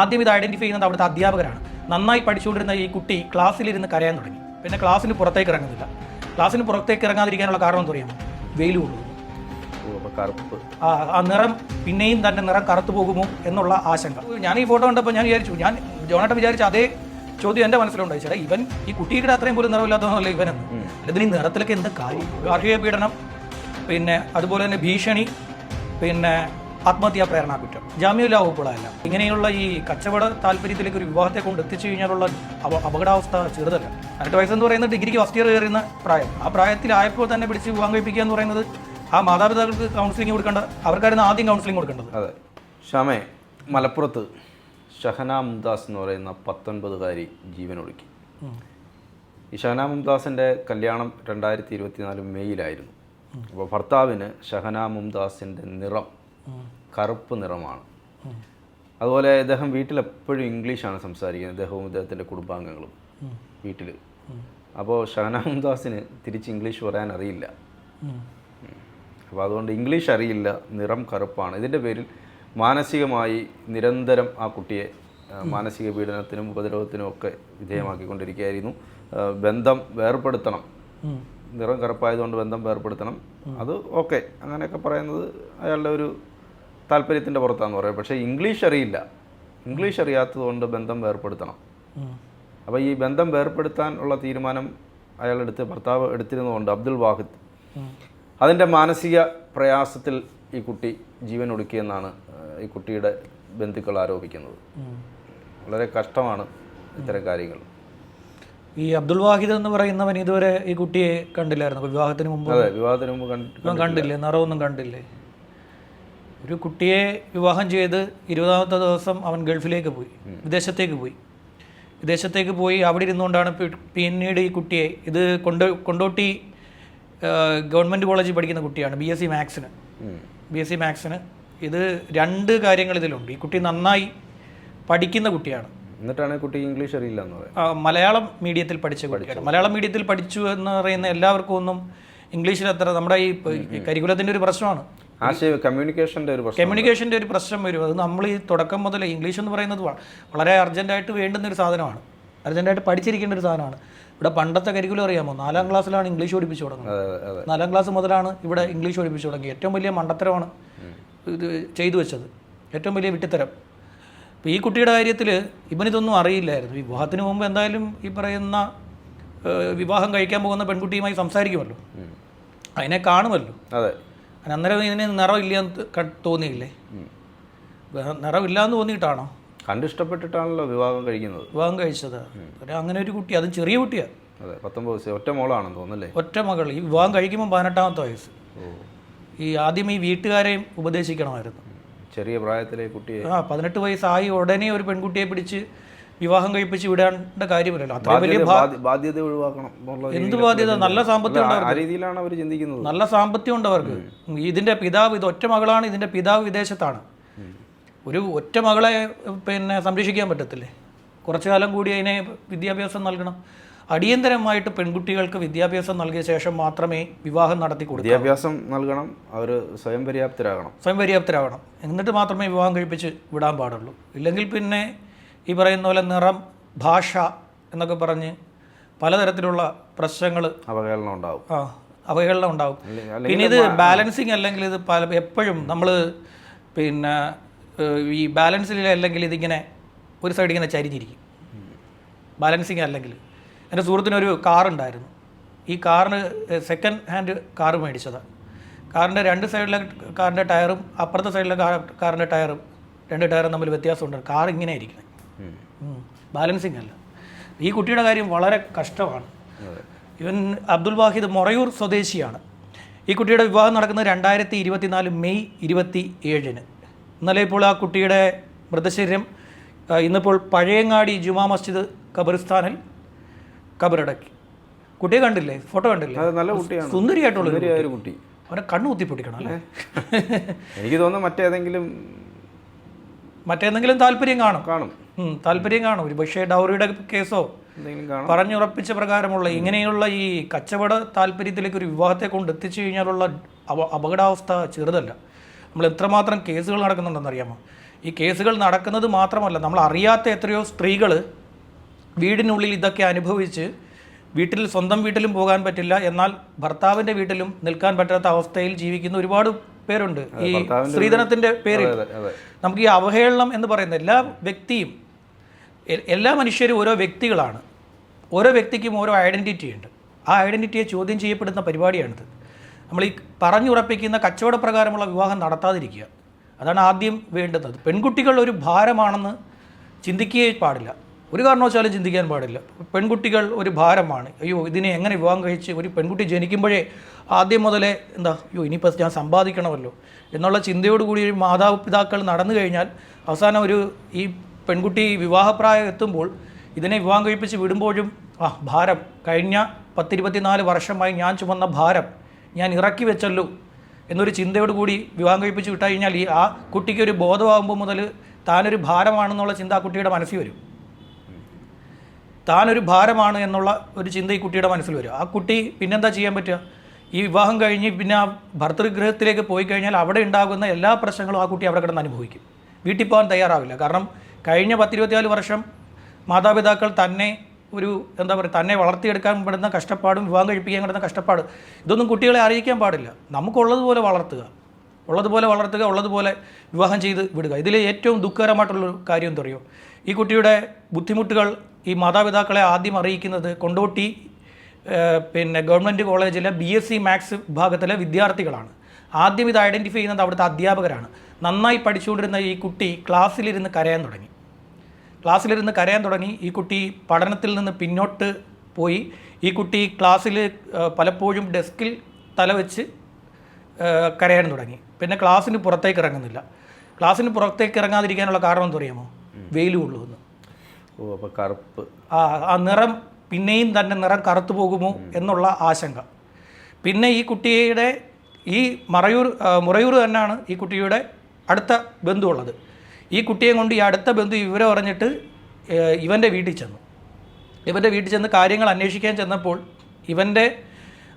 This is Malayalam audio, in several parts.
ആദ്യം ഇത് ഐഡന്റിഫൈ ചെയ്യുന്നത് അവിടുത്തെ അധ്യാപകരാണ്. നന്നായി പഠിച്ചുകൊണ്ടിരുന്ന ഈ കുട്ടി ക്ലാസ്സിലിരുന്ന് കരയാൻ തുടങ്ങി. പിന്നെ ക്ലാസ്സിന് പുറത്തേക്ക് ഇറങ്ങുന്നില്ല. ക്ലാസ്സിന് പുറത്തേക്ക് ഇറങ്ങാതിരിക്കാനുള്ള കാരണം എന്താ അറിയാമോ? വെയിൽ കൊള്ളുന്നു കറുപ്പ്. ആ ആ നിറം പിന്നെയും തന്റെ നിറം കറുത്തു പോകുമോ എന്നുള്ള ആശങ്ക. ഞാൻ ഈ ഫോട്ടോ കണ്ടപ്പോൾ ഞാൻ വിചാരിച്ചു ഞാൻ ജോണേട്ടൻ വിചാരിച്ച അതേ ചോദ്യം എന്റെ മനസ്സിലുണ്ടായി. ചേട്ടാ ഇവൻ ഈ കുട്ടിയുടെ അത്രയും പോലും നിറമില്ലാത്തതല്ല ഇവനെന്ന്. അല്ലെങ്കിൽ ഈ നിറത്തിലൊക്കെ എന്ത് കാര്യം? ഗാർഹിക പീഡനം പിന്നെ അതുപോലെ തന്നെ ഭീഷണി പിന്നെ ആത്മഹത്യാ പ്രേരണ കുറ്റം. ജാമ്യമില്ലാ വകുപ്പുകളല്ല ഇങ്ങനെയുള്ള ഈ കച്ചവട താല്പര്യത്തിലേക്ക് ഒരു വിവാഹത്തെ കൊണ്ട് എത്തിച്ചു കഴിഞ്ഞാലുള്ള അപകടാവസ്ഥ ചെറുതല്ല. പതിനെട്ട് വയസ്സെന്ന് പറയുന്നത് ഡിഗ്രിക്ക് ഫസ്റ്റ് ഇയർ കയറുന്ന പ്രായം. ആ പ്രായത്തിലായപ്പോൾ തന്നെ പിടിച്ച് വിവാഹം കഴിപ്പിക്കുക എന്ന് പറയുന്നത് ആ മാതാപിതാക്കൾക്ക് കൗൺസിലിംഗ് കൊടുക്കേണ്ട അവർക്കായിരുന്നു ആദ്യം കൗൺസിലിംഗ് കൊടുക്കേണ്ടത്. അതെ. ഷാമേ മലപ്പുറത്ത് ഷഹന മുംതാസ് എന്ന് പറയുന്ന പത്തൊൻപതുകാരി ജീവനൊടുക്കി. ഈ ഷഹന മുംതാസിന്റെ കല്യാണം രണ്ടായിരത്തി ഇരുപത്തിനാല് മെയ്യിലായിരുന്നു അപ്പോൾ ഭർത്താവിന് ഷഹന മുംതാസിന്റെ നിറം കറുപ്പ് നിറമാണ്. അതുപോലെ അദ്ദേഹം വീട്ടിൽ എപ്പോഴും ഇംഗ്ലീഷാണ് സംസാരിക്കുന്നത്. അദ്ദേഹവും ഇദ്ദേഹത്തിന്റെ കുടുംബാംഗങ്ങളും വീട്ടിൽ അപ്പോൾ ഷഹന ദാസിന് തിരിച്ച് ഇംഗ്ലീഷ് പറയാൻ അറിയില്ല. അപ്പോൾ അതുകൊണ്ട് ഇംഗ്ലീഷ് അറിയില്ല. നിറം കറുപ്പാണ്. ഇതിന്റെ പേരിൽ മാനസികമായി നിരന്തരം ആ കുട്ടിയെ മാനസിക പീഡനത്തിനും ഉപദ്രവത്തിനും ഒക്കെ വിധേയമാക്കിക്കൊണ്ടിരിക്കുകയായിരുന്നു. ബന്ധം വേർപെടുത്തണം നിറം കറുപ്പായതുകൊണ്ട് ബന്ധം വേർപെടുത്തണം അത് ഓക്കെ. അങ്ങനെയൊക്കെ പറയുന്നത് അയാളുടെ ഒരു താല്പര്യത്തിന്റെ പുറത്താന്ന് പറയാം. പക്ഷേ ഇംഗ്ലീഷ് അറിയില്ല. ഇംഗ്ലീഷ് അറിയാത്തതുകൊണ്ട് ബന്ധം വേർപ്പെടുത്തണം. അപ്പോൾ ഈ ബന്ധം വേർപ്പെടുത്താൻ ഉള്ള തീരുമാനം അയാൾ എടുത്ത് ഭർത്താവ് എടുത്തിരുന്നതുകൊണ്ട് അബ്ദുൽ വാഹിദ്. അതിന്റെ മാനസിക പ്രയാസത്തിൽ ഈ കുട്ടി ജീവൻ ഒടുക്കിയെന്നാണ് ഈ കുട്ടിയുടെ ബന്ധുക്കൾ ആരോപിക്കുന്നത്. വളരെ കഷ്ടമാണ് ഇത്തരം കാര്യങ്ങൾ. ഈ അബ്ദുൽ വാഹിദ് എന്ന് പറയുന്നവൻ ഇതുവരെ ഈ കുട്ടിയെ കണ്ടില്ലായിരുന്നു? വിവാഹത്തിന് മുമ്പ് അതെ വിവാഹത്തിന് മുമ്പ് കണ്ടില്ലേ? നിറവൊന്നും കണ്ടില്ലേ? ഒരു കുട്ടിയെ വിവാഹം ചെയ്ത് ഇരുപതാമത്തെ ദിവസം അവൻ ഗൾഫിലേക്ക് പോയി വിദേശത്തേക്ക് പോയി. വിദേശത്തേക്ക് പോയി അവിടെ ഇരുന്നുകൊണ്ടാണ് പിന്നീട് ഈ കുട്ടിയെ ഇത് കൊണ്ട കൊണ്ടോട്ടി ഗവൺമെന്റ് കോളേജിൽ പഠിക്കുന്ന കുട്ടിയാണ് ബി എസ് സി മാത്സിന് ബി എസ് സി മാത്സിന് ഇത് രണ്ട് കാര്യങ്ങൾ ഇതിലുണ്ട് ഈ കുട്ടി നന്നായി പഠിക്കുന്ന കുട്ടിയാണ്. എന്നിട്ടാണ് കുട്ടി ഇംഗ്ലീഷ് അറിയില്ല മലയാളം മീഡിയത്തിൽ പഠിച്ച കുട്ടിയാണ്. മലയാളം മീഡിയത്തിൽ പഠിച്ചു എന്ന് പറയുന്ന എല്ലാവർക്കും ഒന്നും ഇംഗ്ലീഷിൽ അത്ര നമ്മുടെ ഈ കരിക്കുലത്തിന്റെ ഒരു പ്രശ്നമാണ്. ആശയ കമ്മ്യൂണിക്കേഷന്റെ ഒരു കമ്മ്യൂണിക്കേഷന്റെ ഒരു പ്രശ്നം വരും. അത് നമ്മൾ ഈ തുടക്കം മുതൽ ഇംഗ്ലീഷ് എന്ന് പറയുന്നത് വളരെ അർജന്റായിട്ട് വേണ്ടുന്ന ഒരു സാധനമാണ്. അർജന്റായിട്ട് പഠിച്ചിരിക്കേണ്ട ഒരു സാധനമാണ്. ഇവിടെ പണ്ടത്തെ കരിക്കുലം അറിയാമോ? നാലാം ക്ലാസ്സിലാണ് ഇംഗ്ലീഷ് പഠിപ്പിച്ചു തുടങ്ങുന്നത്. നാലാം ക്ലാസ് മുതലാണ് ഇവിടെ ഇംഗ്ലീഷ് പഠിപ്പിച്ചു തുടങ്ങിയത് ഏറ്റവും വലിയ മണ്ടത്തരമാണ് ഇത് ചെയ്തു വെച്ചത്. ഏറ്റവും വലിയ വിട്ടിത്തരം. അപ്പോൾ ഈ കുട്ടിയുടെ കാര്യത്തിൽ ഇവനിതൊന്നും അറിയില്ലായിരുന്നു. വിവാഹത്തിന് മുമ്പ് എന്തായാലും ഈ പറയുന്ന വിവാഹം കഴിക്കാൻ പോകുന്ന പെൺകുട്ടിയുമായി സംസാരിക്കുമല്ലോ. അതിനെ കാണുമല്ലോ. അതെ. അന്നേരം ഇതിന് നിറവില്ല എന്ന് തോന്നിയില്ലേ? നിറവില്ല നിറമില്ലാന്ന് തോന്നിയിട്ടാണോ? കണ്ടിഷ്ടപ്പെട്ടിട്ടാണല്ലോ വിവാഹം കഴിക്കുന്നത്. വിവാഹം കഴിച്ചത്. അങ്ങനെ ഒരു കുട്ടി അതും ചെറിയ കുട്ടിയാണ് അതെ പത്തൊമ്പത് വയസ്സ്. ഒറ്റ മോളാണെന്ന് തോന്നുന്നല്ലേ? ഒറ്റ മകൾ. ഈ വിവാഹം കഴിക്കുമ്പോൾ പതിനെട്ടാമത്തെ വയസ്സ്. ഈ ആദ്യം ഈ വീട്ടുകാരെയും ഉപദേശിക്കണമായിരുന്നു. ചെറിയ പ്രായത്തിലെ കുട്ടിയെ. ആ പതിനെട്ട് വയസ്സായി ഉടനെ ഒരു പെൺകുട്ടിയെ പിടിച്ച് വിവാഹം കഴിപ്പിച്ച് വിടേണ്ട കാര്യമില്ലല്ലോ. അത്ര വലിയ ബാധ്യത ഒഴിവാക്കണം എന്ത് ബാധ്യത? നല്ല സാമ്പത്തികം രീതിയിലാണ് അവർ ചിന്തിക്കുന്നത്. നല്ല സാമ്പത്തികം ഉണ്ട് അവർക്ക് ഇതിന്റെ പിതാവ് ഇത് ഒറ്റ മകളാണ് ഇതിന്റെ പിതാവ് വിദേശത്താണ്. ഒരു ഒറ്റ മകളെ പിന്നെ സംരക്ഷിക്കാൻ പറ്റത്തില്ലേ? കുറച്ചു കാലം കൂടി അതിനെ വിദ്യാഭ്യാസം നൽകണം. അടിയന്തരമായിട്ട് പെൺകുട്ടികൾക്ക് വിദ്യാഭ്യാസം നൽകിയ ശേഷം മാത്രമേ വിവാഹം നടത്തി കൊടുക്കൂ വിദ്യാഭ്യാസം നൽകണം അവർ സ്വയം പര്യാപ്തരാകണം. സ്വയം പര്യാപ്തരാകണം. എന്നിട്ട് മാത്രമേ വിവാഹം കഴിപ്പിച്ച് വിടാൻ പാടുള്ളൂ. ഇല്ലെങ്കിൽ പിന്നെ ഈ പറയുന്ന പോലെ നിറം ഭാഷ എന്നൊക്കെ പറഞ്ഞ് പലതരത്തിലുള്ള പ്രശ്നങ്ങൾ അവഹേളനം ഉണ്ടാവും. ആ അവഹേളനം ഉണ്ടാവും. പിന്നെ ഇത് ബാലൻസിങ് അല്ലെങ്കിൽ ഇത് പല എപ്പോഴും നമ്മൾ പിന്നെ ഈ ബാലൻസിൽ അല്ലെങ്കിൽ ഇതിങ്ങനെ ഒരു സൈഡ് ഇങ്ങനെ ചരിഞ്ഞിരിക്കും. ബാലൻസിങ് അല്ലെങ്കിൽ. എന്റെ സുഹൃത്തിനൊരു കാറുണ്ടായിരുന്നു ഈ കാറിന് സെക്കൻഡ് ഹാൻഡ് കാർ മേടിച്ചതാണ് കാറിന്റെ രണ്ട് സൈഡിലെ കാറിന്റെ ടയറും അപ്പുറത്തെ സൈഡിലെ കാറിന്റെ ടയറും രണ്ട് ടയറും തമ്മിൽ വ്യത്യാസമുണ്ട്. കാർ ഇങ്ങനെ ഇരിക്കുന്നത്. ബാലൻസിങ് അല്ല. ഈ കുട്ടിയുടെ കാര്യം വളരെ കഷ്ടമാണ്. ഇവൻ അബ്ദുൽ വാഹിദ് മൊറയൂർ സ്വദേശിയാണ്. ഈ കുട്ടിയുടെ വിവാഹം നടക്കുന്നത് രണ്ടായിരത്തി ഇരുപത്തിനാല് മെയ് ഇരുപത്തി ഏഴിന് ഇന്നലെ ഇപ്പോൾ ആ കുട്ടിയുടെ മൃതശരീരം ഇന്നിപ്പോൾ പഴയങ്ങാടി ജുമാ മസ്ജിദ് ഖബറിസ്ഥാനിൽ ഖബറടക്കി. കുട്ടിയെ കണ്ടില്ലേ? ഫോട്ടോ കണ്ടില്ലേ? നല്ല കുട്ടിയാണ്. സുന്ദരിയായിട്ടുള്ള കുട്ടി. അവനെ കണ്ണു കുത്തിപ്പൊട്ടിക്കണം അല്ലേ? എനിക്ക് തോന്നുന്നു മറ്റേതെങ്കിലും മറ്റേതെങ്കിലും താല്പര്യം കാണും. കാണും. താല്പര്യം കാണും. ഒരു പക്ഷേ ഡൗറിയുടെ കേസോ പറഞ്ഞുറപ്പിച്ച പ്രകാരമുള്ള ഇങ്ങനെയുള്ള ഈ കച്ചവട താല്പര്യത്തിലേക്ക് ഒരു വിവാഹത്തെ കൊണ്ട് എത്തിച്ചു കഴിഞ്ഞാലുള്ള അപകടാവസ്ഥ ചെറുതല്ല. നമ്മൾ എത്രമാത്രം കേസുകൾ നടക്കുന്നുണ്ടെന്ന് അറിയാമോ? ഈ കേസുകൾ നടക്കുന്നത് മാത്രമല്ല നമ്മൾ അറിയാത്ത എത്രയോ സ്ത്രീകൾ വീടിനുള്ളിൽ ഇതൊക്കെ അനുഭവിച്ച് വീട്ടിൽ സ്വന്തം വീട്ടിലും പോകാൻ പറ്റില്ല. എന്നാൽ ഭർത്താവിന്റെ വീട്ടിലും നിൽക്കാൻ പറ്റാത്ത അവസ്ഥയിൽ ജീവിക്കുന്ന ഒരുപാട് പേരുണ്ട്. ഈ സ്ത്രീധനത്തിന്റെ പേരിൽ. നമുക്ക് ഈ അവഹേളനം എന്ന് പറയുന്ന എല്ലാ വ്യക്തിയും എല്ലാ മനുഷ്യരും ഓരോ വ്യക്തികളാണ്. ഓരോ വ്യക്തിക്കും ഓരോ ഐഡന്റിറ്റി ഉണ്ട്. ആ ഐഡന്റിറ്റിയെ ചോദ്യം ചെയ്യപ്പെടുന്ന പരിപാടിയാണിത്. നമ്മൾ ഈ പറഞ്ഞുറപ്പിക്കുന്ന കച്ചവട പ്രകാരമുള്ള വിവാഹം നടത്താതിരിക്കുക. അതാണ് ആദ്യം വേണ്ടത്. പെൺകുട്ടികൾ ഒരു ഭാരമാണെന്ന് ചിന്തിക്കുകയേ പാടില്ല. ഒരു കാരണവശാലും ചിന്തിക്കാൻ പാടില്ല. പെൺകുട്ടികൾ ഒരു ഭാരമാണ്. അയ്യോ ഇതിനെ എങ്ങനെ വിവാഹം കഴിച്ച് ഒരു പെൺകുട്ടി ജനിക്കുമ്പോഴേ ആദ്യം മുതലേ എന്താ അയ്യോ ഇനിയിപ്പോൾ ഞാൻ സമ്പാദിക്കണമല്ലോ എന്നുള്ള ചിന്തയോടുകൂടി ഒരു മാതാപിതാക്കൾ നടന്നു കഴിഞ്ഞാൽ അവസാനം ഒരു ഈ പെൺകുട്ടി വിവാഹപ്രായം എത്തുമ്പോൾ ഇതിനെ വിവാഹം കഴിപ്പിച്ച് വിടുമ്പോഴും ആ ഭാരം. കഴിഞ്ഞ പത്തിരുപത്തിനാല് വർഷമായി ഞാൻ ചുമന്ന ഭാരം ഞാൻ ഇറക്കി വെച്ചല്ലോ എന്നൊരു ചിന്തയോട് കൂടി വിവാഹം കഴിപ്പിച്ച് വിട്ടുകഴിഞ്ഞാൽ ഈ ആ കുട്ടിക്ക് ഒരു ബോധമാകുമ്പോൾ മുതൽ താനൊരു ഭാരമാണെന്നുള്ള ചിന്ത ആ കുട്ടിയുടെ മനസ്സിൽ വരും. താനൊരു ഭാരമാണ് എന്നുള്ള ഒരു ചിന്ത ഈ കുട്ടിയുടെ മനസ്സിൽ വരും. ആ കുട്ടി പിന്നെന്താ ചെയ്യാൻ പറ്റുക? ഈ വിവാഹം കഴിഞ്ഞ് പിന്നെ ആ ഭർത്തൃഗ്രഹത്തിലേക്ക് പോയി കഴിഞ്ഞാൽ അവിടെ ഉണ്ടാകുന്ന എല്ലാ പ്രശ്നങ്ങളും ആ കുട്ടി അവിടെ കിടന്ന് അനുഭവിക്കും. വീട്ടിൽ പോകാൻ തയ്യാറാവില്ല. കാരണം കഴിഞ്ഞ പത്തിരുപത്തിനാല് വർഷം മാതാപിതാക്കൾ തന്നെ ഒരു എന്താ പറയുക തന്നെ വളർത്തിയെടുക്കാൻ പെടുന്ന കഷ്ടപ്പാടും വിവാഹം കഴിപ്പിക്കാൻ കിടന്ന കഷ്ടപ്പാട് ഇതൊന്നും കുട്ടികളെ അറിയിക്കാൻ പാടില്ല. നമുക്കുള്ളതുപോലെ വളർത്തുക. ഉള്ളതുപോലെ വളർത്തുക ഉള്ളതുപോലെ വിവാഹം ചെയ്ത് വിടുക. ഇതിൽ ഏറ്റവും ദുഃഖകരമായിട്ടുള്ളൊരു കാര്യം എന്താ പറയുക ഈ കുട്ടിയുടെ ബുദ്ധിമുട്ടുകൾ ഈ മാതാപിതാക്കളെ ആദ്യം അറിയിക്കുന്നത് കൊണ്ടോട്ടി പിന്നെ ഗവൺമെന്റ് കോളേജിലെ ബി എസ് സി മാത്സ് വിഭാഗത്തിലെ വിദ്യാർത്ഥികളാണ്. ആദ്യം ഇത് ഐഡന്റിഫൈ ചെയ്യുന്നത് അവിടുത്തെ അധ്യാപകരാണ്. നന്നായി പഠിച്ചുകൊണ്ടിരുന്ന ഈ കുട്ടി ക്ലാസ്സിലിരുന്ന് കരയാൻ തുടങ്ങി. ക്ലാസ്സിലിരുന്ന് കരയാൻ തുടങ്ങി. ഈ കുട്ടി പഠനത്തിൽ നിന്ന് പിന്നോട്ട് പോയി. ഈ കുട്ടി ക്ലാസ്സിൽ പലപ്പോഴും ഡെസ്കിൽ തലവെച്ച് കരയാൻ തുടങ്ങി. പിന്നെ ക്ലാസ്സിന് പുറത്തേക്ക് ഇറങ്ങുന്നില്ല. ക്ലാസ്സിന് പുറത്തേക്ക് ഇറങ്ങാതിരിക്കാനുള്ള കാരണം എന്താ അറിയാമോ വെയിൽ എന്ന് ഓ അപ്പോൾ കറുപ്പ്. ആ ആ നിറം പിന്നെയും തന്നെ നിറം കറുത്തു പോകുമോ എന്നുള്ള ആശങ്ക. പിന്നെ ഈ കുട്ടിയുടെ ഈ മറയൂർ മുറയൂർ തന്നെയാണ് ഈ കുട്ടിയുടെ അടുത്ത ബന്ധു ഉള്ളത് ഈ കുട്ടിയെ കൊണ്ട് ഈ അടുത്ത ബന്ധു ഇവരെ അറിഞ്ഞിട്ട് ഏഹ്, ഇവന്റെ വീട്ടിൽ ചെന്നു. ഇവന്റെ വീട്ടിൽ ചെന്ന് കാര്യങ്ങൾ അന്വേഷിക്കാൻ ചെന്നപ്പോൾ ഇവന്റെ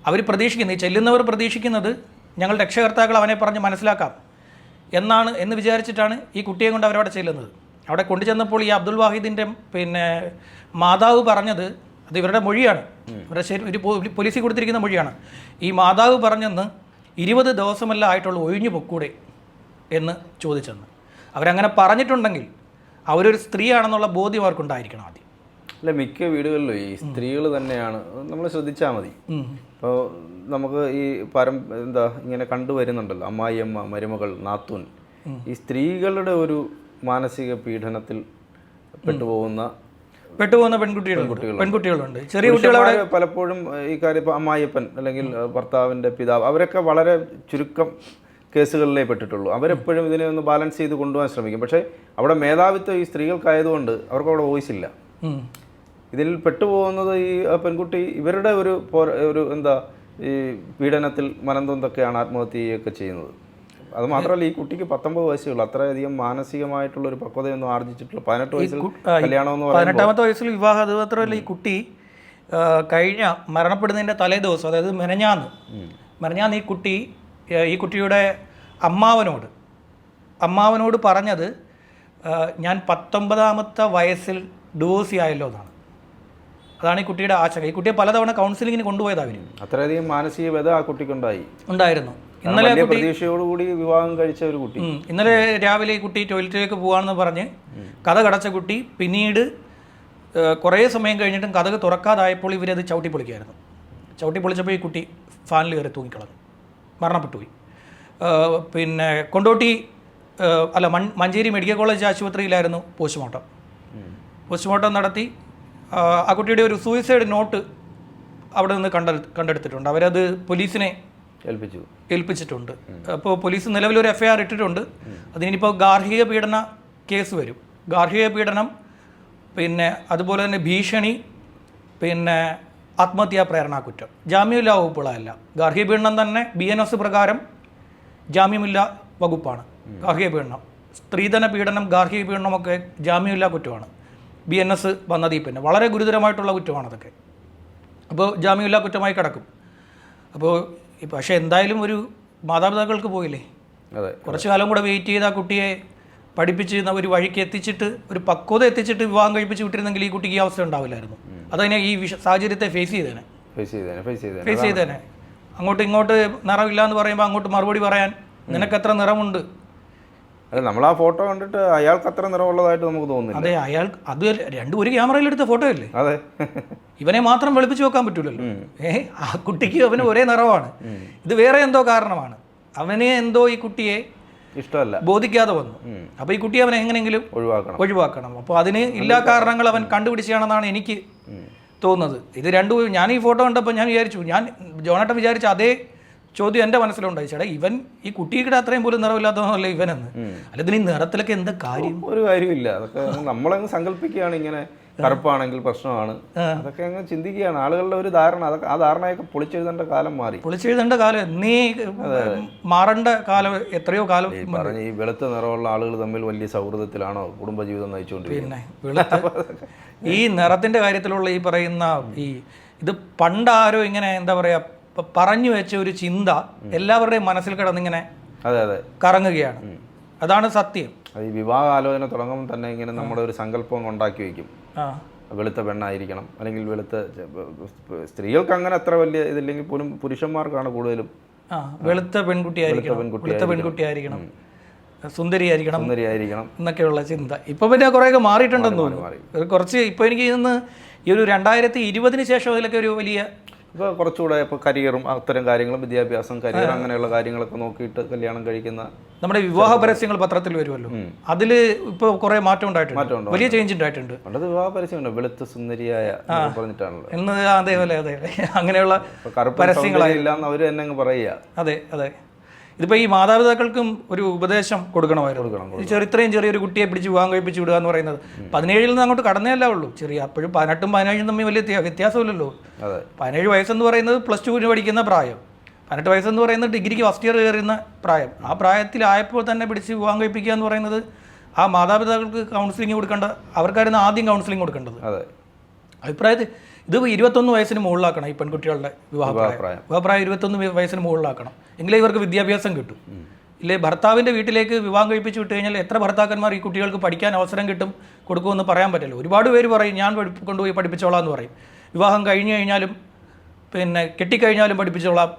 അവർ പ്രതീക്ഷിക്കുന്നത് ഈ ചെല്ലുന്നവർ പ്രതീക്ഷിക്കുന്നത് ഞങ്ങൾ രക്ഷകർത്താക്കൾ അവനെ പറഞ്ഞ് മനസ്സിലാക്കാം എന്നാണ് എന്ന് വിചാരിച്ചിട്ടാണ് ഈ കുട്ടിയെ കൊണ്ട് അവരവിടെ ചെല്ലുന്നത്. അവിടെ കൊണ്ടുചെന്നപ്പോൾ ഈ അബ്ദുൽ വാഹിദിന്റെ പിന്നെ മാതാവ് പറഞ്ഞത് അത് ഇവരുടെ മൊഴിയാണ്. ഇവരുടെ ശരി ഒരു പോലീസിൽ കൊടുത്തിരിക്കുന്ന മൊഴിയാണ്. ഈ മാതാവ് പറഞ്ഞെന്ന് ഇരുപത് ദിവസമല്ല ആയിട്ടുള്ള ഒഴിഞ്ഞു പൊക്കൂടെ എന്ന് ചോദിച്ചെന്ന്. അവരങ്ങനെ പറഞ്ഞിട്ടുണ്ടെങ്കിൽ അവരൊരു സ്ത്രീയാണെന്നുള്ള ബോധ്യം അവർക്കുണ്ടായിരിക്കണം ആദ്യം. അല്ല മിക്ക വീടുകളിലും ഈ സ്ത്രീകൾ തന്നെയാണ്. നമ്മൾ ശ്രദ്ധിച്ചാൽ മതി. ഇപ്പോൾ നമുക്ക് ഈ പരം എന്താ ഇങ്ങനെ കണ്ടുവരുന്നുണ്ടല്ലോ അമ്മായിയമ്മ മരുമകൾ നാത്തൂൻ. ഈ സ്ത്രീകളുടെ ഒരു മാനസിക പീഡനത്തിൽ പെട്ടുപോകുന്ന പെട്ടുപോകുന്ന പെൺകുട്ടികളുണ്ട്. പെൺകുട്ടികളുണ്ട്. ചെറിയ കുട്ടികളെ പലപ്പോഴും ഈ കാര്യം ഇപ്പോൾ അമ്മായിയപ്പൻ അല്ലെങ്കിൽ ഭർത്താവിന്റെ പിതാവ് അവരൊക്കെ വളരെ ചുരുക്കം കേസുകളിലേ പെട്ടിട്ടുള്ളൂ. അവരെപ്പോഴും ഇതിനെ ഒന്ന് ബാലൻസ് ചെയ്ത് കൊണ്ടുപോകാൻ ശ്രമിക്കും. പക്ഷേ അവിടെ മേധാവിത്വം ഈ സ്ത്രീകൾക്കായതുകൊണ്ട് അവർക്ക് അവിടെ വോയിസ് ഇല്ല ഇതിൽ പെട്ടുപോകുന്നത് ഈ പെൺകുട്ടി ഇവരുടെ ഒരു ഒരു എന്താ ഈ പീഡനത്തിൽ മനന്തൊന്തൊക്കെയാണ് ആത്മഹത്യ ചെയ്യുകയൊക്കെ ചെയ്യുന്നത്. അത് മാത്രമല്ല ഈ കുട്ടിക്ക് പത്തൊമ്പത് വയസ്സേ ഉള്ളൂ. അത്രയധികം മാനസികമായിട്ടുള്ള ഒരു പക്വതയൊന്നും ആർജിച്ചിട്ടുള്ള പതിനെട്ട് വയസ്സിൽ കല്യാണം എന്ന് പറയുമ്പോൾ പതിനെട്ടാമത്തെ വയസ്സിൽ വിവാഹം അത് മാത്രമല്ല ഈ കുട്ടി കഴിഞ്ഞ മരണപ്പെടുന്നതിന്റെ തലേ ദിവസം അതായത് മെനഞ്ഞാന്ന് മെനഞ്ഞാന്ന് ഈ കുട്ടി ഈ കുട്ടിയുടെ അമ്മാവനോട്. അമ്മാവനോട് പറഞ്ഞത് ഞാൻ പത്തൊമ്പതാമത്തെ വയസ്സിൽ ഡിവോഴ്സ് ആയല്ലോ എന്നാണ്. അതാണ് ഈ കുട്ടിയുടെ ആശങ്ക. ഈ കുട്ടിയെ പലതവണ കൗൺസിലിങ്ങിന് കൊണ്ടുപോയതാണ് അവർ അത്രയധികം മാനസിക വ്യത ആ കുട്ടിക്കുണ്ടായി. ഉണ്ടായിരുന്നു. ഇന്നലെ പ്രതീക്ഷയോടുകൂടി വിവാഹം കഴിച്ച ഒരു കുട്ടി. ഇന്നലെ രാവിലെ ഈ കുട്ടി ടോയ്ലറ്റിലേക്ക് പോകാമെന്ന് പറഞ്ഞ് കഥ കടച്ച കുട്ടി പിന്നീട് കുറേ സമയം കഴിഞ്ഞിട്ടും കഥക് തുറക്കാതായപ്പോൾ ഇവരത് ചവിട്ടി പൊളിക്കായിരുന്നു ചവിട്ടി പൊളിച്ചപ്പോൾ ഈ കുട്ടി ഫാനിൽ കയറി തൂങ്ങിക്കളഞ്ഞു മരണപ്പെട്ടുപോയി. പിന്നെ കൊണ്ടോട്ടി അല്ല മൺ മഞ്ചേരി മെഡിക്കൽ കോളേജ് ആശുപത്രിയിലായിരുന്നു പോസ്റ്റ്മോർട്ടം. പോസ്റ്റ്മോർട്ടം നടത്തി ആ, ആ കുട്ടിയുടെ ഒരു സൂയിസൈഡ് നോട്ട് അവിടെ നിന്ന് കണ്ടെ കണ്ടെടുത്തിട്ടുണ്ട്. അവരത് പോലീസിനെ ഏൽപ്പിച്ചു. ഏൽപ്പിച്ചിട്ടുണ്ട്. അപ്പോൾ പോലീസ് നിലവിലൊരു എഫ് ഐ ആർ ഇട്ടിട്ടുണ്ട്. അതിനിപ്പോൾ ഗാർഹിക പീഡന കേസ് വരും. ഗാർഹിക പീഡനം പിന്നെ അതുപോലെ തന്നെ ഭീഷണി പിന്നെ ആത്മഹത്യാ പ്രേരണാ കുറ്റം. ജാമ്യമില്ലാ വകുപ്പുകളല്ല. ഗാർഹിക പീഡനം തന്നെ ബി എൻ എസ് പ്രകാരം ജാമ്യമില്ല വകുപ്പാണ്. ഗാർഹിക പീഡനം. സ്ത്രീധന പീഡനം ഗാർഹിക പീഡനമൊക്കെ ജാമ്യമില്ലാ കുറ്റമാണ്. ബി എൻ എസ് വന്നതിൽ പിന്നെ. വളരെ ഗുരുതരമായിട്ടുള്ള കുറ്റമാണ് അതൊക്കെ. അപ്പോൾ ജാമ്യമില്ലാ കുറ്റമായി കിടക്കും. അപ്പോൾ പക്ഷേ എന്തായാലും ഒരു മാതാപിതാക്കൾക്ക് പോയില്ലേ? കുറച്ച് കാലം കൂടെ വെയിറ്റ് ചെയ്ത് ആ കുട്ടിയെ പഠിപ്പിച്ച് ചെയ്യുന്ന ഒരു വഴിക്ക് എത്തിച്ചിട്ട് ഒരു പക്വത എത്തിച്ചിട്ട് വിവാഹം കഴിപ്പിച്ച് വിട്ടിരുന്നെങ്കിൽ ഈ കുട്ടിക്ക് ഈ അവസ്ഥ ഉണ്ടാവില്ലായിരുന്നു. അതതിനെ ഈ സാഹചര്യത്തെ ഫേസ് ചെയ്തേനെ. ഫേസ് ചെയ്തേനെ അങ്ങോട്ട് ഇങ്ങോട്ട് നിറമില്ല എന്ന് പറയുമ്പോൾ അങ്ങോട്ട് മറുപടി പറയാൻ നിനക്ക് എത്ര നിറമുണ്ട് അല്ല നമ്മൾ ആ ഫോട്ടോ കണ്ടിട്ട് അയാൾക്ക് അത്ര നിറമുള്ളതായിട്ട് നമുക്ക് തോന്നുന്നു അതെ അയാൾ അത് രണ്ടും ഒരു ക്യാമറയിൽ എടുത്ത ഫോട്ടോ അല്ലേ? അതെ. ഇവനെ മാത്രം വെളുപ്പിച്ച് നോക്കാൻ പറ്റൂലല്ലോ. ഏ ആ കുട്ടിക്ക് അവന് ഒരേ നിറമാണ് ഇത് വേറെ എന്തോ കാരണമാണ്. അവനെ എന്തോ ഈ കുട്ടിയെ ഇഷ്ടമല്ല. ബോധിക്കാതെ വന്നു. അപ്പൊ ഈ കുട്ടി അവനെ എങ്ങനെയെങ്കിലും ഒഴിവാക്കണം. ഒഴിവാക്കണം. അപ്പോൾ അതിന് എല്ലാ കാരണങ്ങൾ അവൻ കണ്ടുപിടിച്ചാണെന്നാണ് എനിക്ക് തോന്നുന്നത്. ഇത് രണ്ടു ഞാൻ ഈ ഫോട്ടോ കണ്ടപ്പോൾ ഞാൻ വിചാരിച്ചു ഞാൻ ജോണേട്ടൻ വിചാരിച്ച അതേ ചോദ്യം എന്റെ മനസ്സിലുണ്ടായി ചേട്ടാ ഇവൻ ഈ കുട്ടിയുടെ അത്രയും പോലും നിറമില്ലാത്തതല്ലേ ഇവനെന്ന്? അല്ലെങ്കിൽ ഈ നിറത്തിലൊക്കെ എന്താ കാര്യം? ഒരു കാര്യമില്ല. അതൊക്കെ നമ്മളങ്ങ് സങ്കല്പിക്കുകയാണ് ഇങ്ങനെ കറുപ്പാണെങ്കിൽ പ്രശ്നമാണ്. അതൊക്കെ അങ്ങ് ചിന്തിക്കുകയാണ്. ആളുകളുടെ ഒരു ധാരണ അതൊക്കെ ആ ധാരണയൊക്കെ പൊളിച്ചെഴുതേണ്ട കാലം മാറി. പൊളിച്ചെഴുതേണ്ട കാലം. നീ മാറേണ്ട കാലം എത്രയോ കാലം പറഞ്ഞു ഈ വെളുത്ത നിറമുള്ള ആളുകൾ തമ്മിൽ വലിയ സൗഹൃദത്തിലാണോ കുടുംബജീവിതം നയിച്ചുകൊണ്ടിരിക്കുന്നത്? പിന്നെ വെളുത്ത. ഈ നിറത്തിന്റെ കാര്യത്തിലുള്ള ഈ പറയുന്ന ഈ ഇത് പണ്ടാരോ ഇങ്ങനെ എന്താ പറയാ പറഞ്ഞു വെച്ച ഒരു ചിന്ത എല്ലാവരുടെയും മനസ്സിൽ കിടന്നിങ്ങനെ അതെ അതെ. കറങ്ങുകയാണ്. അതാണ് സത്യം. ഈ വിവാഹ ആലോചന തുടങ്ങുമ്പോൾ തന്നെ ഇങ്ങനെ നമ്മുടെ ഒരു സങ്കല്പം ഉണ്ടാക്കി വെക്കും വെളുത്ത പെണ്ണായിരിക്കണം. അല്ലെങ്കിൽ വെളുത്ത സ്ത്രീകൾക്ക് അങ്ങനെ അത്ര വലിയ ഇതില്ലെങ്കിൽ പോലും പുരുഷന്മാർക്കാണ് കൂടുതലും വെളുത്ത പെൺകുട്ടിയായിരിക്കണം. പെൺകുട്ടി വെളുത്ത സുന്ദരിയായിരിക്കണം സുന്ദരിയായിരിക്കണം. എന്നൊക്കെയുള്ള ചിന്ത. ഇപ്പൊ പിന്നെ കുറേയൊക്കെ മാറിയിട്ടുണ്ടെന്ന് തോന്നുന്നു. കുറച്ച് ഇപ്പൊ എനിക്ക് ഇന്ന് ഈ ഒരു രണ്ടായിരത്തി ഇരുപതിന് ശേഷം അതിലൊക്കെ ഒരു വലിയ ഇപ്പോൾ കുറച്ചുകൂടെ ഇപ്പോൾ കരിയറും അത്തരം കാര്യങ്ങളും വിദ്യാഭ്യാസം കരിയർ അങ്ങനെയുള്ള കാര്യങ്ങളൊക്കെ നോക്കിയിട്ട് കല്യാണം കഴിക്കുന്ന നമ്മുടെ വിവാഹ പരസ്യങ്ങൾ പത്രത്തിൽ വരുമല്ലോ. അതിൽ ഇപ്പോൾ കുറേ മാറ്റം ഉണ്ടായിട്ടുണ്ട്. വലിയ ചേഞ്ച് ഉണ്ടായിട്ടുണ്ട്. പണ്ടത് വിവാഹ പരസ്യമുണ്ട്. വെളുത്ത സുന്ദരിയായ പറഞ്ഞിട്ടാണല്ലോ. എന്ന് അതേപോലെ അതെ അങ്ങനെയുള്ള പരസ്യങ്ങളായില്ല അവർ തന്നെ അങ്ങ് പറയുക. അതെ അതെ. ഇതിപ്പോ ഈ മാതാപിതാക്കൾക്കും ഒരു ഉപദേശം കൊടുക്കണമായിരുന്നു. ഈ ചെറിയ ഇത്രയും ചെറിയൊരു കുട്ടിയെ പിടിച്ച് വിവാഹം കഴിപ്പിച്ച് വിടുക എന്ന് പറയുന്നത് പതിനേഴിൽ നിന്ന് അങ്ങോട്ട് കടന്നേയല്ല ഉള്ളൂ. ചെറിയ അപ്പോഴും പതിനെട്ടും പതിനേഴും തമ്മിൽ വലിയ വ്യത്യാ- വ്യത്യാസമില്ലല്ലോ. പതിനേഴ് വയസ്സെന്ന് പറയുന്നത് പ്ലസ് ടുവിന് പഠിക്കുന്ന പ്രായം. പതിനെട്ട് വയസ്സെന്ന് പറയുന്നത് ഡിഗ്രിക്ക് ഫസ്റ്റ് ഇയർ കയറുന്ന പ്രായം. ആ പ്രായത്തിലായപ്പോൾ തന്നെ പിടിച്ച് വിവാഹം കഴിപ്പിക്കുക എന്ന് പറയുന്നത് ആ മാതാപിതാക്കൾക്ക് കൗൺസിലിംഗ് കൊടുക്കേണ്ട അവർക്കായിരുന്നു ആദ്യം കൗൺസിലിംഗ് കൊടുക്കേണ്ടത്. അഭിപ്രായത്തിൽ ഇത് ഇരുപത്തൊന്ന് വയസ്സിന് മുകളിലാക്കണം ഈ പെൺകുട്ടികളുടെ വിവാഹപ്രായം. വിവാഹപ്രായം. ഇരുപത്തൊന്ന് വയ- വയസ്സിന് മുകളിലാക്കണം. എങ്കിലേ ഇവർക്ക് വിദ്യാഭ്യാസം കിട്ടും. ഇല്ലേ ഭർത്താവിന്റെ വീട്ടിലേക്ക് വിവാഹം കഴിപ്പിച്ച് വിട്ട് കഴിഞ്ഞാൽ എത്ര ഭർത്താക്കന്മാർ ഈ കുട്ടികൾക്ക് പഠിക്കാൻ അവസരം കിട്ടും കൊടുക്കുമെന്ന് പറയാൻ പറ്റില്ല. ഒരുപാട് പേര് പറയും ഞാൻ കൊണ്ടുപോയി പഠിപ്പിച്ചോളാം എന്ന് പറയും. വിവാഹം കഴിഞ്ഞു കഴിഞ്ഞാലും പിന്നെ കെട്ടിക്കഴിഞ്ഞാലും പഠിപ്പിച്ചോളാം.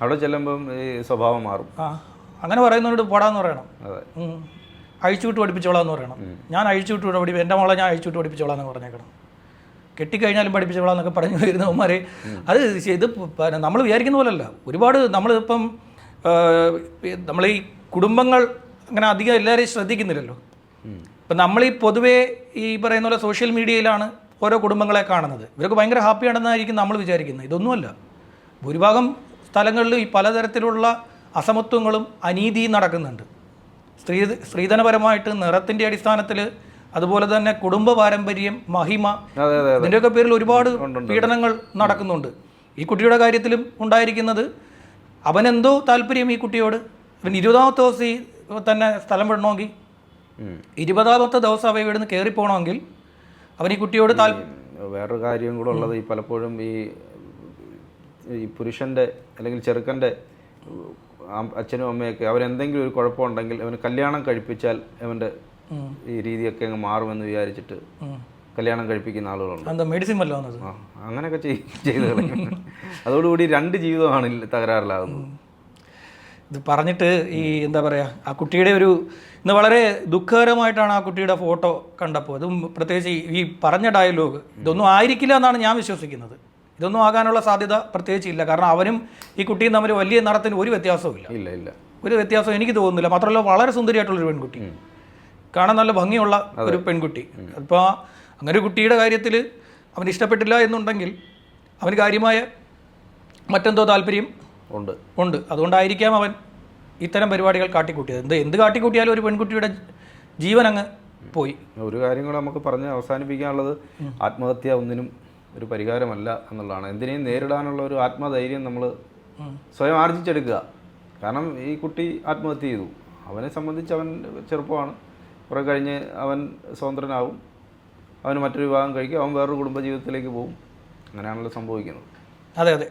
അവിടെ ചെല്ലുമ്പം ഈ സ്വഭാവം മാറും. ആ അങ്ങനെ പറയുന്നവരോട് പോടാന്ന് പറയണം. അഴിച്ചു വിട്ട് അഴിച്ചുവിട്ട് പഠിപ്പിച്ചോളാം എന്ന് പറയണം ഞാൻ അഴിച്ചുവിട്ട് പഠിപ്പിക്കും എന്റെ മോളെ ഞാൻ അഴിച്ചുവിട്ട് പഠിപ്പിച്ചോളാം എന്ന് പറഞ്ഞേക്കണം. കെട്ടിക്കഴിഞ്ഞാലും പഠിപ്പിച്ചോളാം എന്നൊക്കെ പറഞ്ഞു വരുന്നവന്മാർ അത് ഇത് നമ്മൾ വിചാരിക്കുന്ന പോലല്ല. ഒരുപാട് നമ്മളിപ്പം നമ്മൾ ഈ കുടുംബങ്ങൾ അങ്ങനെ അധികം എല്ലാവരെയും ശ്രദ്ധിക്കുന്നില്ലല്ലോ. ഇപ്പം നമ്മൾ ഈ പൊതുവേ ഈ പറയുന്ന പോലെ സോഷ്യൽ മീഡിയയിലാണ് ഓരോ കുടുംബങ്ങളെ കാണുന്നത്. ഇവരൊക്കെ ഭയങ്കര ഹാപ്പിയാണെന്നായിരിക്കും നമ്മൾ വിചാരിക്കുന്നത്. ഇതൊന്നുമല്ല. ഭൂരിഭാഗം സ്ഥലങ്ങളിലും ഈ പലതരത്തിലുള്ള അസമത്വങ്ങളും അനീതിയും നടക്കുന്നുണ്ട്. സ്ത്രീ സ്ത്രീധനപരമായിട്ട് നിറത്തിന്റെ അടിസ്ഥാനത്തിൽ അതുപോലെ തന്നെ കുടുംബ പാരമ്പര്യം മഹിമ ഇതിന്റെയൊക്കെ പേരിൽ ഒരുപാട് പീഡനങ്ങൾ നടക്കുന്നുണ്ട്. ഈ കുട്ടിയുടെ കാര്യത്തിലും ഉണ്ടായിരിക്കുന്നത് അവനെന്തോ താല്പര്യം ഈ കുട്ടിയോട്? അവൻ ഇരുപതാമത്തെ ദിവസം ഈ തന്നെ സ്ഥലം വിടണമെങ്കിൽ. ഇരുപതാമത്തെ ദിവസം അവ ഇവിടുന്ന് കയറിപ്പോകണമെങ്കിൽ അവൻ ഈ കുട്ടിയോട് വേറൊരു കാര്യം കൂടെ ഉള്ളത് ഈ പലപ്പോഴും ഈ ഈ പുരുഷന്റെ അല്ലെങ്കിൽ ചെറുക്കന്റെ അച്ഛനും അമ്മയൊക്കെ അവരെന്തെങ്കിലും ഒരു കുഴപ്പമുണ്ടെങ്കിൽ അവന് കല്യാണം കഴിപ്പിച്ചാൽ അവന്റെ ഈ രീതിയൊക്കെ അങ്ങ് മാറുമെന്ന് വിചാരിച്ചിട്ട് കല്യാണം കഴിപ്പിക്കുന്ന ആളുകളുണ്ട്. എന്താ മെഡിസിൻ വല്ല വന്നത്? ആ അങ്ങനെയൊക്കെ ചെയ് ചെയ്ത് കളയും. അതോടുകൂടി രണ്ട് ജീവിതമാണ് ഇല്ല- തകരാറിലാകുന്നത്. ഇത് പറഞ്ഞിട്ട് ഈ എന്താ പറയുക ആ കുട്ടിയുടെ ഒരു ഇന്ന് വളരെ ദുഃഖകരമായിട്ടാണ് ആ കുട്ടിയുടെ ഫോട്ടോ കണ്ടപ്പോൾ. അതും പ്രത്യേകിച്ച് ഈ- ഈ പറഞ്ഞ ഡയലോഗ് ഇതൊന്നും ആയിരിക്കില്ല എന്നാണ് ഞാൻ വിശ്വസിക്കുന്നത്. ഇതൊന്നും ആകാനുള്ള സാധ്യത പ്രത്യേകിച്ച് ഇല്ല. കാരണം അവനും ഈ കുട്ടിയും തമ്മിൽ വലിയ നടത്തിന് ഒരു വ്യത്യാസവും ഇല്ല ഇല്ല. ഇല്ല ഒരു വ്യത്യാസം എനിക്ക് തോന്നുന്നില്ല. മാത്രമല്ല വളരെ സുന്ദരിയായിട്ടുള്ളൊരു പെൺകുട്ടി. കാണാൻ നല്ല ഭംഗിയുള്ള ഒരു പെൺകുട്ടി. അപ്പോൾ അങ്ങനെ ഒരു കുട്ടിയുടെ കാര്യത്തിൽ അവന് ഇഷ്ടപ്പെട്ടില്ല എന്നുണ്ടെങ്കിൽ അവന് കാര്യമായ മറ്റെന്തോ താല്പര്യം ഉണ്ട്. ഉണ്ട്. അതുകൊണ്ടായിരിക്കാം അവൻ ഇത്തരം പരിപാടികൾ കാട്ടിക്കൂട്ടിയത്. എന്ത് എന്ത് കാട്ടിക്കൂട്ടിയാലും ഒരു പെൺകുട്ടിയുടെ ജീവൻ അങ്ങ് പോയി. ഒരു കാര്യം കൂടെ നമുക്ക് പറഞ്ഞ് അവസാനിപ്പിക്കാനുള്ളത് ആത്മഹത്യ ഒന്നിനും ഒരു പരിഹാരമല്ല എന്നുള്ളതാണ്. എന്തിനേയും നേരിടാനുള്ള ഒരു ആത്മധൈര്യം നമ്മൾ സ്വയം ആർജിച്ചെടുക്കുക. കാരണം ഈ കുട്ടി ആത്മഹത്യ ചെയ്തു. അവനെ സംബന്ധിച്ച് അവൻ ചെറുപ്പമാണ്. കുറെ കഴിഞ്ഞ് അവൻ സ്വതന്ത്രനാവും. അവന് മറ്റൊരു വിവാഹം കഴിക്കും. അവൻ വേറൊരു കുടുംബജീവിതത്തിലേക്ക് പോകും. അങ്ങനെയാണല്ലോ സംഭവിക്കുന്നത്. അതെ അതെ.